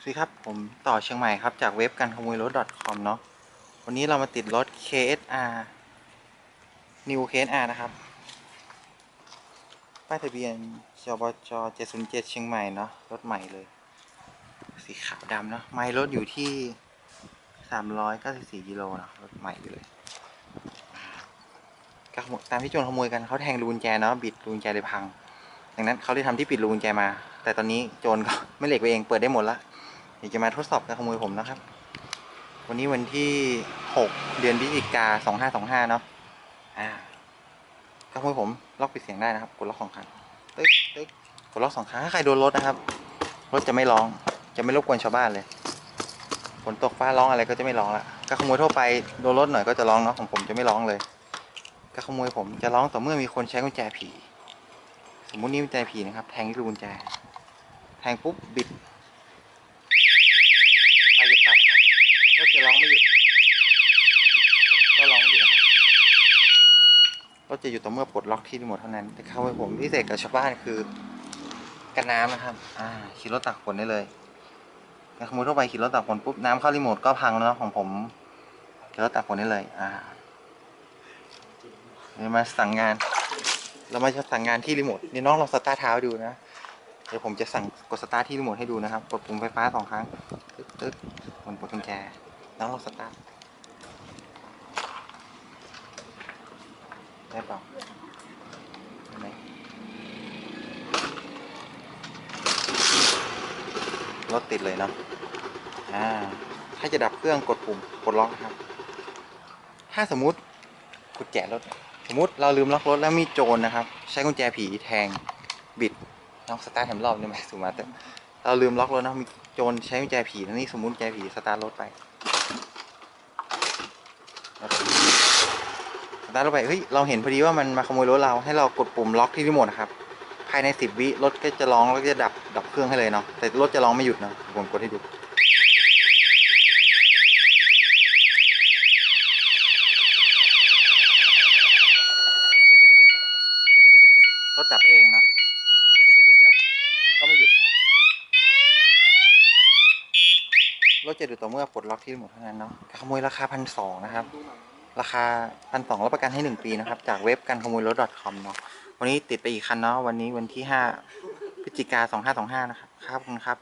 สวัสดีครับ ผมต่อเชียงใหม่ครับ จากเว็บการขโมยรถ .com เนาะวันนี้เรามาติดรถ KSR New KSR นะครับ ป้ายทะเบียนจบจ707 เชียงใหม่เนาะรถใหม่เลย สีขาวดำเนาะไมล์รถอยู่ที่ 394กิโลเนาะรถใหม่เลยก็ขโมยตามที่โจรขโมยกันเขาแทงรูกุญแจเนาะบิดรูกุญแจเลยพังดังนั้นเขาได้ทำที่ปิดรูกุญแจมา แต่ตอนนี้โจรก็ไม่เหล็กไปเองเปิดได้หมดละ เดี๋ยวจะมาทดสอบการขโมยผมนะครับ วันนี้วันที่ 6 เดือนพฤศจิกา2525 เนาะอ่าขโมยผมล็อกปิดเสียงได้นะครับ กดล็อกสองครั้งตึ๊กตึ๊กกดล็อกสองครั้งถ้าใครโดนรถนะครับ รถจะไม่ร้อง จะไม่รบกวนชาวบ้านเลย ฝนตกฟ้าร้องอะไรก็จะไม่ร้องละการขโมยทั่วไปโดนรถหน่อยก็จะร้องเนาะของผมจะไม่ร้องเลยการขโมยผมจะร้องต่อเมื่อมีคนใช้กุญแจผี สมมุตินี่กุญแจผีนะครับ แทงที่รูกุญแจ แทงปุ๊บบิดไปจะตัดครับ รถจะร้องไม่หยุด ก็ร้องไม่หยุดนะครับรถจะหยุดต่อเมื่อปลดล็อกที่รีโมทเท่านั้น แต่เข้าไว้ผมพิเศษกับชาวบ้านคือกันน้ำนะครับ อ่าขี่รถตักฝนได้เลยการขโมยทั่วไปขี่รถตักฝนปุ๊บน้ำเข้ารีโมทก็พังแล้วเนาะของผมขี่รถตักฝนได้เลย อ่าเดี๋ยวมาสั่งงาน เรามาจะสั่งงานที่รีโมทนี่น้องลองสตาร์ทเท้าดูนะ เดี๋ยวผมจะสั่งกดสตาร์ทที่รีโมทให้ดูนะครับ กดปุ่มไฟฟ้าสองครั้งตึ๊กตึ๊กบนปลดกุญแจ น้องลองสตาร์ทได้เปล่าได้ไหมรถติดเลยเนาะอ่าถ้าจะดับเครื่องกดปุ่มกดล็อกนะครับ ถ้าสมมุติกุญแจรถ สมมุติเราลืมล็อกรถแล้วมีโจรนะครับ ใช้กุญแจผีแทงบิดน้องสตาร์ทแถมรอบนี่ไหมสุมาเตเราลืมล็อกรถนะมีโจรใช้กุญแจผีนะนี่สมมุติกุญแจผีสตาร์ทรถไป สตาร์ทรถไปเฮ้ยเราเห็นพอดีว่ามันมาขโมยรถเราให้เรากดปุ่มล็อกที่รีโมทนะครับภายในสิบวิรถก็จะร้องแล้วก็จะดับดับเครื่องให้เลยเนาะแต่รถจะร้องไม่หยุดนะผมกดให้ดูรถดับเองเนาะดกลับก็ไม่หยุด รถจะดูต่อเมื่อปลดล็อกที่หมดเท่านั้นเนาะการขโมยราคาพันสองนะครับ ราคาพันสองรับประกันให้หนึ่งปีนะครับ จากเว็บการขโมยรถ .com เนาะวันนี้ติดไปอีกคันเนาะวันนี้วันที่ห้าพฤศจิกาสองห้าสองห้านะครับครับขอบคุณครับ